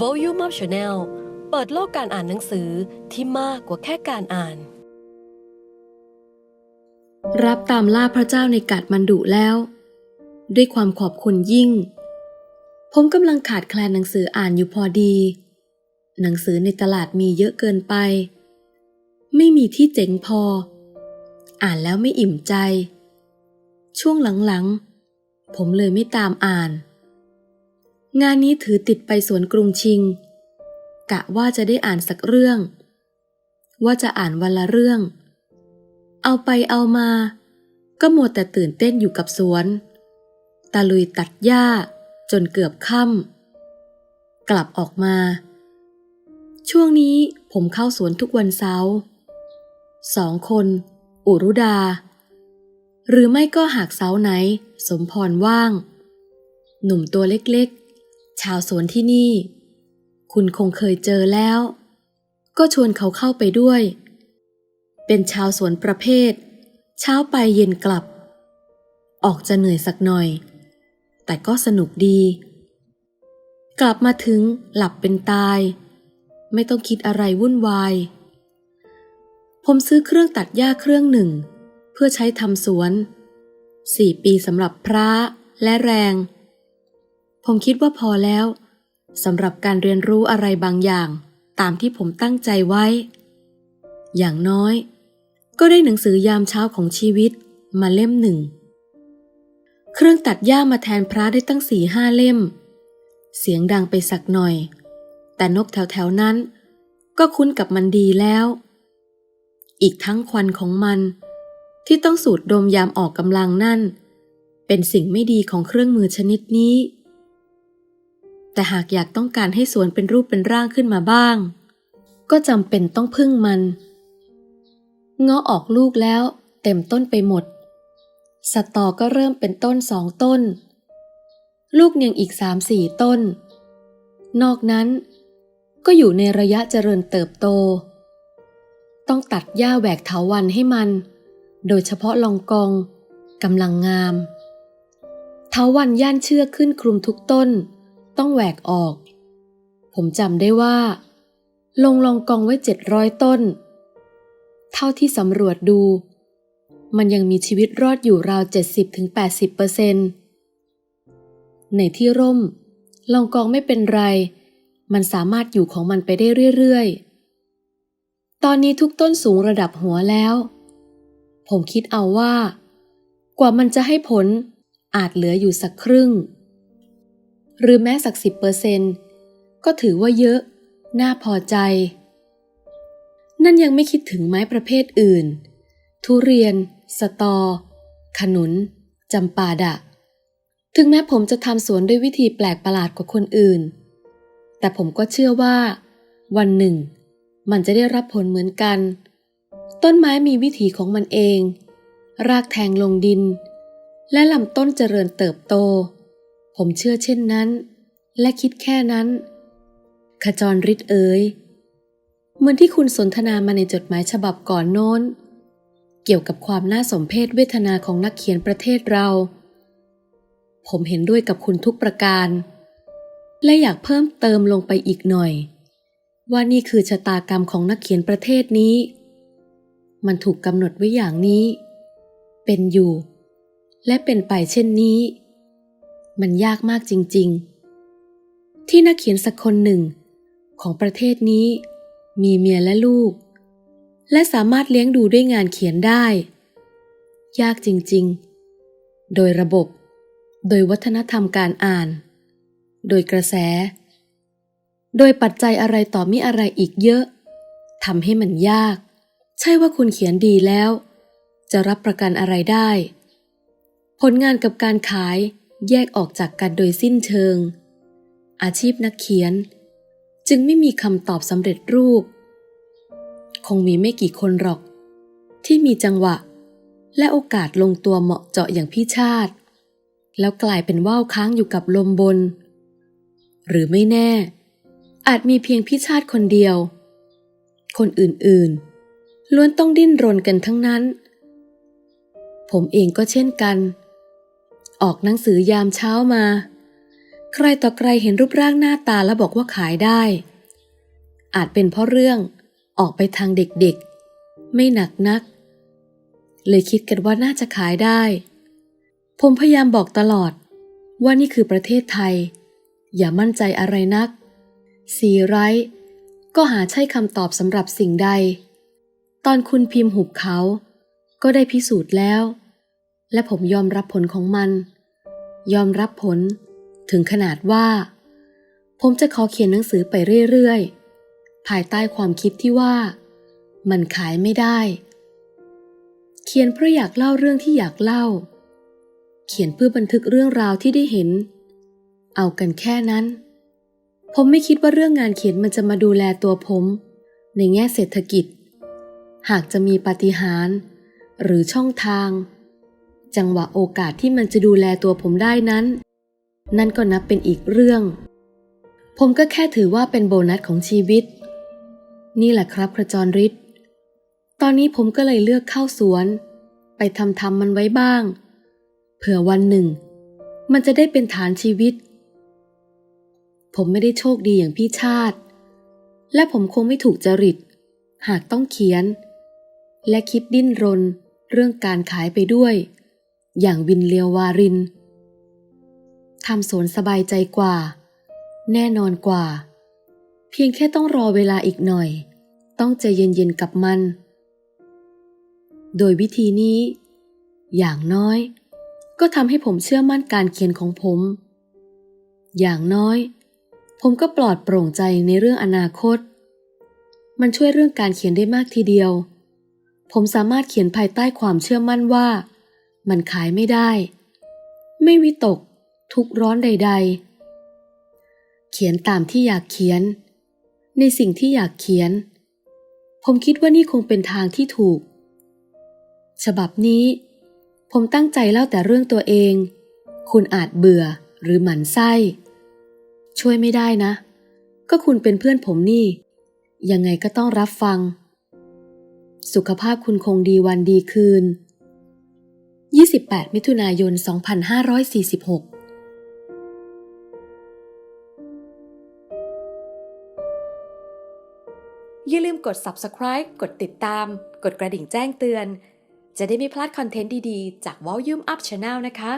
Volume Up Channel เปิดโลกการอ่านหนังสือที่มากกว่าแค่การอ่าน รับตามล่าพระเจ้าในกาดมันดุแล้ว ด้วยความขอบคุณยิ่ง ผมกำลังขาดแคลนหนังสืออ่านอยู่พอดี หนังสือในตลาดมีเยอะเกินไป ไม่มีที่เจ๋งพอ อ่านแล้วไม่อิ่มใจ ช่วงหลังๆ ผมเลยไม่ตามอ่าน งานนี้ถือติดไปสวนกรุงชิง กะว่าจะได้อ่านสักเรื่อง ว่าจะอ่านวันละเรื่อง เอาไปเอามา ก็มัวแต่ตื่นเต้นอยู่กับสวน ตาลุยตัดหญ้าจนเกือบค่ำกลับออกมา ช่วงนี้ผมเข้าสวนทุกวันเสาร์สองคน อุรุดา หรือไม่ก็หากเสาร์ไหน สมพรว่าง หนุ่มตัวเล็กๆ ชาวสวนที่นี่ คุณคงเคยเจอแล้ว ก็ชวนเขาเข้าไปด้วย เป็นชาวสวนประเภท เช้าไปเย็นกลับ ออกจะเหนื่อยสักหน่อย แต่ก็สนุกดี กลับมาถึงหลับเป็นตาย ไม่ต้องคิดอะไรวุ่นวาย ผมซื้อเครื่องตัดหญ้าเครื่องหนึ่ง เพื่อใช้ทำสวนสี่ปีสำหรับพระและแรง ผมคิดว่าพอแล้วสำหรับการเรียนรู้อะไรบางอย่าง ตามที่ผมตั้งใจไว้ อย่างน้อย ก็ได้หนังสือยามเช้าของชีวิตมาเล่มหนึ่ง เครื่องตัดหญ้ามาแทนพระได้ตั้งสี่ห้าเล่ม เสียงดังไปสักหน่อย แต่นกแถวๆนั้น ก็คุ้นกับมันดีแล้ว อีกทั้งควันของมัน ที่ต้องสูดดมยามออกกำลังนั่น เป็นสิ่งไม่ดีของเครื่องมือชนิดนี้ แต่หากอยากต้องการให้สวนเป็นรูปเป็นร่างขึ้นมาบ้าง ก็จำเป็นต้องพึ่งมัน เงาะออกลูกแล้ว เต็มต้นไปหมด สตอก็เริ่มเป็นต้นสองต้น ลูกเนียงอีกสามสี่ต้น นอกนั้นก็อยู่ในระยะเจริญเติบโต ต้องตัดหญ้าแหวกเถาวันให้มัน โดยเฉพาะลองกองกำลังงามเถาวันย่านเชือกขึ้นคลุมทุกต้น ต้องแหวกออก ผมจำได้ว่า ลงลองกองไว้เจ็ดร้อยต้น เท่าที่สำรวจดู มันยังมีชีวิตรอดอยู่ราว 70-80%เปอร์เซ็นต์ในที่ร่ม ลองกองไม่เป็นไร มันสามารถอยู่ของมันไปได้เรื่อยๆ ตอนนี้ทุกต้นสูงระดับหัวแล้ว ผมคิดเอาว่า กว่ามันจะให้ผลอาจเหลืออยู่สักครึ่ง หรือแม้สักสิบเปอร์เซ็นต์ก็ถือว่าเยอะ น่าพอใจ นั่นยังไม่คิดถึงไม้ประเภทอื่น ทุเรียน สตอ ขนุนจำปาดะ ถึงแม้ผมจะทำสวนด้วยวิธีแปลกประหลาดกว่าคนอื่น แต่ผมก็เชื่อว่า วันหนึ่ง มันจะได้รับผลเหมือนกัน ต้นไม้มีวิถีของมันเอง รากแทงลงดิน และลำต้นเจริญเติบโต ผมเชื่อเช่นนั้น และคิดแค่นั้น ขจรฤทธิ์เอ๋ยเหมือนที่คุณสนทนามาในจดหมายฉบับก่อนโน้น เกี่ยวกับความน่าสมเพชเวทนาของนักเขียนประเทศเรา ผมเห็นด้วยกับคุณทุกประการ และอยากเพิ่มเติมลงไปอีกหน่อย ว่านี่คือชะตากรรมของนักเขียนประเทศนี้ มันถูกกำหนดไว้อย่างนี้ เป็นอยู่ และเป็นไปเช่นนี้ มันยากมากจริง ๆ ที่นักเขียนสักคนหนึ่ง ของประเทศนี้ มีเมียและลูก และสามารถเลี้ยงดูด้วยงานเขียนได้ ยากจริง ๆ โดยระบบ โดยวัฒนธรรมการอ่าน โดยกระแส โดยปัจจัยอะไรต่อมีอะไรอีกเยอะทำให้มันยาก ใช่ว่าคุณเขียนดีแล้ว จะรับประกันอะไรได้ ผลงานกับการขาย แยกออกจากกันโดยสิ้นเชิง อาชีพนักเขียน จึงไม่มีคำตอบสำเร็จรูป คงมีไม่กี่คนหรอก ที่มีจังหวะ และโอกาสลงตัวเหมาะเจาะอย่างพี่ชาติ แล้วกลายเป็นว่าวค้างอยู่กับลมบน หรือไม่แน่ อาจมีเพียงพี่ชาติคนเดียว คนอื่นๆ ล้วนต้องดิ้นรนกันทั้งนั้น ผมเองก็เช่นกัน ออกหนังสือยามเช้ามา ใครต่อใครเห็นรูปร่างหน้าตาแล้วบอกว่าขายได้ อาจเป็นเพราะเรื่องออกไปทางเด็กๆ ไม่หนักนัก เลยคิดกันว่าน่าจะขายได้ ผมพยายามบอกตลอดว่านี่คือประเทศไทย อย่ามั่นใจอะไรนัก สีไร้ก็หาใช่คำตอบสำหรับสิ่งใด ตอนคุณพิมพ์หุบเขา ก็ได้พิสูจน์แล้ว และผมยอมรับผลของมัน ยอมรับผลถึงขนาดว่า ผมจะขอเขียนหนังสือไปเรื่อยๆ ภายใต้ความคิดที่ว่า มันขายไม่ได้ เขียนเพราะอยากเล่าเรื่องที่อยากเล่า เขียนเพื่อบันทึกเรื่องราวที่ได้เห็น เอากันแค่นั้น ผมไม่คิดว่าเรื่องงานเขียนมันจะมาดูแลตัวผม ในแง่เศรษฐกิจ หากจะมีปาฏิหาริย์หรือช่องทาง จังหวะโอกาสที่มันจะดูแลตัวผมได้นั้น นั่นก็นับเป็นอีกเรื่อง ผมก็แค่ถือว่าเป็นโบนัสของชีวิต นี่แหละครับกระจรฤทธิ์ตอนนี้ผมก็เลยเลือกเข้าสวน ไปทำทำมันไว้บ้าง เผื่อวันหนึ่ง มันจะได้เป็นฐานชีวิต ผมไม่ได้โชคดีอย่างพี่ชาติ และผมคงไม่ถูกจริต หากต้องเขียน และคิดดิ้นรนเรื่องการขายไปด้วย อย่างวินเลียววารินทำสวนสบายใจกว่า แน่นอนกว่า เพียงแค่ต้องรอเวลาอีกหน่อย ต้องใจเย็นๆกับมัน โดยวิธีนี้ อย่างน้อย ก็ทำให้ผมเชื่อมั่นการเขียนของผม อย่างน้อย ผมก็ปลอดโปร่งใจในเรื่องอนาคต มันช่วยเรื่องการเขียนได้มากทีเดียว ผมสามารถเขียนภายใต้ความเชื่อมั่นว่า มันขายไม่ได้ ไม่วิตก ทุกร้อนใด ๆ เขียนตามที่อยากเขียน ในสิ่งที่อยากเขียน ผมคิดว่านี่คงเป็นทางที่ถูก ฉบับนี้ ผมตั้งใจเล่าแต่เรื่องตัวเอง คุณอาจเบื่อหรือหมันไส้ ช่วยไม่ได้นะ ก็คุณเป็นเพื่อนผมนี่ ยังไงก็ต้องรับฟัง สุขภาพคุณคงดีวันดีคืน 28 มิถุนายน 2546อย่าลืมกด subscribe กดติดตาม กดกระดิ่งแจ้งเตือน จะได้ไม่พลาดคอนเทนต์ดี ๆ จาก Volume Up Channel นะคะ